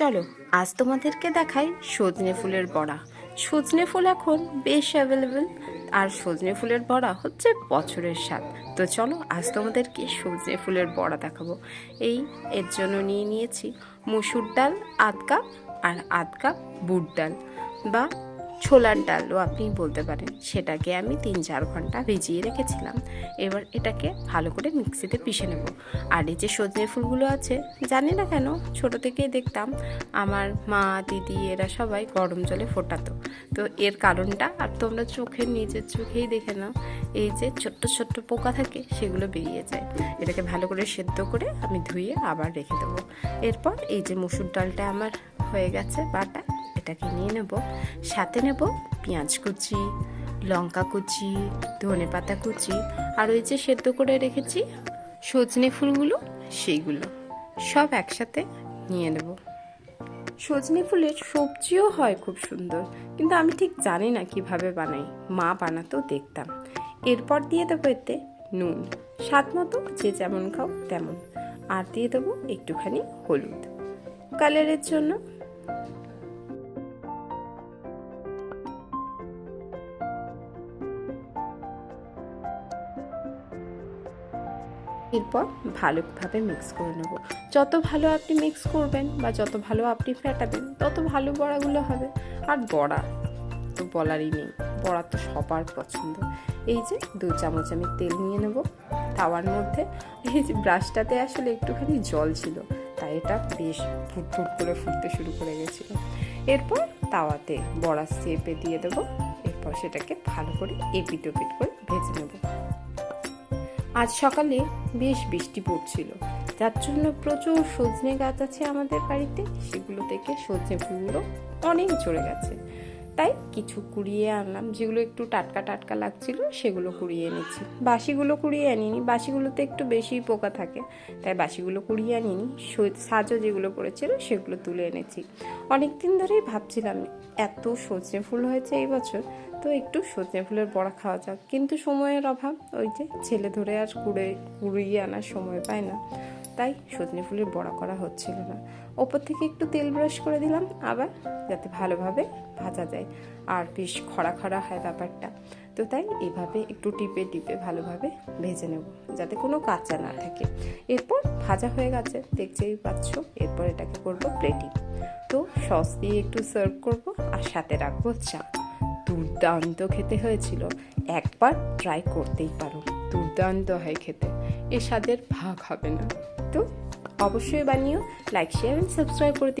চলো, আজ তোমাদেরকে দেখাই সজনে ফুলের বড়া। সজনে ফুল এখন বেশ অ্যাভেলেবেল আর সজনে ফুলের বড়া হচ্ছে বছরের স্বাদ। তো চলো, আজ তোমাদেরকে সজনে ফুলের বড়া দেখাবো। এই, এর জন্য নিয়ে নিয়েছি মুসুর ডাল, আধ কাপ, আর আধ কাপ বুট ডাল, বা ছোলার ডালও আপনি বলতে পারেন। সেটাকে আমি তিন চার ঘণ্টা ভিজিয়ে রেখেছিলাম। এবার এটাকে ভালো করে মিক্সিতে পিষে নেব। আর এই যে সজনে ফুলগুলো আছে, জানি না কেন, ছোট থেকেই দেখতাম। আমার মা, দিদি এরা সবাই গরম জলে ফোটাতো। তো এর কারণটা আর তোমরা চোখের নিজের চোখেই দেখে নাও। এই যে ছোট্ট ছোট্ট পোকা থাকে, সেগুলো বেরিয়ে যায়। এটাকে ভালো করে সেদ্ধ করে আমি ধুয়ে আবার রেখে দেবো। এরপর এই যে মুসুর ডালটা আমার হয়ে গেছে বাটা। এটাকে নিয়ে নেব। সাথে নেব পেঁয়াজ কুচি, লঙ্কা কুচি, ধনে পাতা কুচি, আর ওই যে সেদ্ধ করে রেখেছি সজনে ফুলগুলো, সেইগুলো। সব একসাথে নিয়ে নেব। সজনে ফুলের সবজিও হয় খুব সুন্দর, কিন্তু আমি ঠিক জানি না কীভাবে বানাই। মা বানাতেও দেখতাম। এরপর দিয়ে দেবো এতে নুন। স্বাদ মতো যে যেমন খাও তেমন। আর দিয়ে দেবো একটুখানি হলুদ। কালারের জন্য এরপর ভালোভাবে মিক্স করে নেব। যত ভালো আপনি মিক্স করবেন বা যত ভালো আপনি ফেটাবেন, তত ভালো বড়াগুলো হবে। আর বড়া তো বলারই নেই, বড়া তো সবার পছন্দ। এই যে দু চামচ আমি তেল নিয়ে নেব। তাওয়ার মধ্যে এই যে ব্রাশটাতে আসলে একটুখানি জল ছিল তাই এটা বেশ ফুটফুট করে ফুটতে শুরু করে গেছিল। এরপর তাওয়াতে বড়া চেপে দিয়ে দেবো। এরপর সেটাকে ভালো করে এপিট ওপিট করে ভেজে নেব। আজ সকালে বেশ বৃষ্টি পড়ছিল। যার জন্য প্রচুর সজনে গাছ আছে আমাদের বাড়িতে। সেগুলো থেকে সজনে ফুলগুলো অনেক ঝরে গেছে। তাই কিছু কুড়িয়ে আনলাম। যেগুলো একটু টাটকা টাটকা লাগছিল, সেগুলো কুড়িয়ে এনেছি। বাসিগুলো কুড়িয়ে আনিনি। বাসিগুলোতে একটু বেশি পোকা থাকে, তাই বাসিগুলো কুড়িয়ে আনিনি। সাজও যেগুলো পড়েছিল, সেগুলো তুলে এনেছি। অনেক দিন ধরেই ভাবছিলাম, এত সজনে ফুল হয়েছে এই বছর তো একটু সজনে ফুলের বড়া খাওয়া যাক। কিন্তু সময়ের অভাব, ওই যে ছেলে ধরে আর কুড়ে, কুড়িয়ে আনার সময় পায় না। তাই সজনে ফুলের বড়া করা হচ্ছিল না। ওপর থেকে একটু তেল ব্রাশ করে দিলাম, আবার যাতে ভালোভাবে ভাজা যায়। আর বেশ খরা খরা হয় ব্যাপারটা। তো তাই এভাবে একটু টিপে টিপে ভালোভাবে ভেজে নেব, যাতে কোনো কাঁচা না থাকে। এরপর ভাজা হয়ে গেছে, দেখতেই পাচ্ছ, এরপর এটাকে করব প্লেটিং তো সস দিয়ে একটু সার্ভ করব, আর সাথে রাখব চা। দুর্দান্ত খেতে হয়েছিল। একবার ট্রাই করতেই পারো। দুর্দান্ত হয় খেতে। এ স্বাদের ভাগ হবে না। তো অবশ্যই বানিও লাইক শেয়ার অ্যান্ড সাবস্ক্রাইব করে